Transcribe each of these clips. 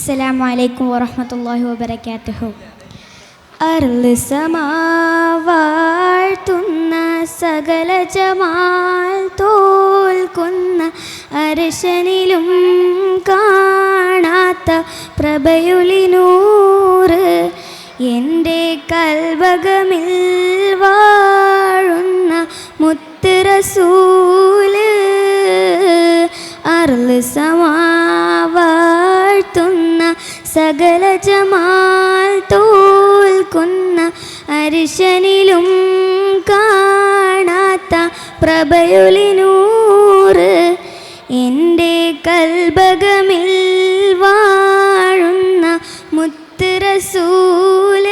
അസ്സലാമു അലൈക്കും വറഹ്മത്തുള്ളാഹി വബറകാതുഹു അർൾ സമാവാഴ്ത്തുന്ന സകല ജമാൽ തോൽക്കുന്ന അർശനിലും കാണാത്ത പ്രഭയുളിനൂറ് എന്റെ കൽവകമിൽ വാഴുന്ന മുത്ത് റസൂൽ. അർൾ സമാവാഴ്ത്തുന്ന സകല ജമാൽ തോൽക്കുന്ന അരിശനിലും കാണാത്ത പ്രഭയുലിനൂറ് എന്റെ കൽബകമിൽ വാഴുന്ന മുത്ത് റസൂൽ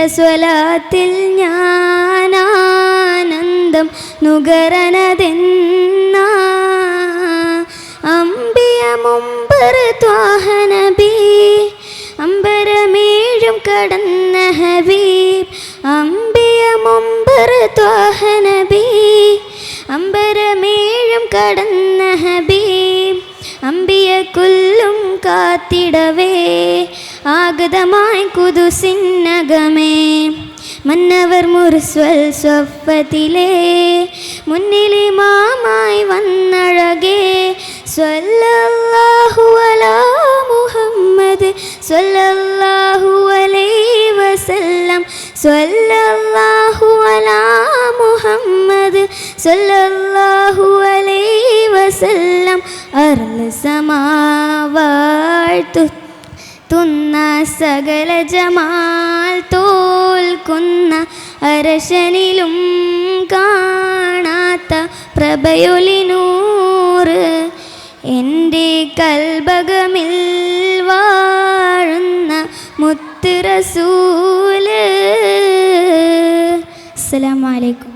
നിത്യസ്വലാത്തിൽ ഞാനാനന്ദം നുകരനതെന്ന അമ്പിയ മുമ്പർ ത്വാഹനബി അമ്പരമേഴും കടന്ന ഹബീബ് അമ്പിയ മുമ്പർ ത്വാഹനബി അമ്പരമേഴും കടന്ന ഹബീബ് അമ്പിയ കൊല്ലും കാത്തിടവേ ആഗതമായി കുതുസിന്നകമേ. മന്നവർ മുർസ്വൽ സ്വപ്പത്തിലേ മുന്നിലെ മാമായി വന്നഴകേ. സ്വല്ലല്ലാഹു അലാ മുഹമ്മദ് സ്വല്ലല്ലാഹു അലൈഹി വസല്ലം. സ്വല്ലല്ലാഹു അലാ മുഹമ്മദ് സ്വല്ലല്ലാഹു അലൈഹി വസല്ലം. അർൾ സമാവാഴ്ത്തു. തുന്ന സകല ജമാൽ തോൽക്കുന്ന അരശനിലും കാണാത്ത പ്രഭയൊലിനൂറ്. എന്റെ കൽബകമിൽ വാഴുന്ന മുത്ത് റസൂൽ അസ്സലാമു അലൈക്കും.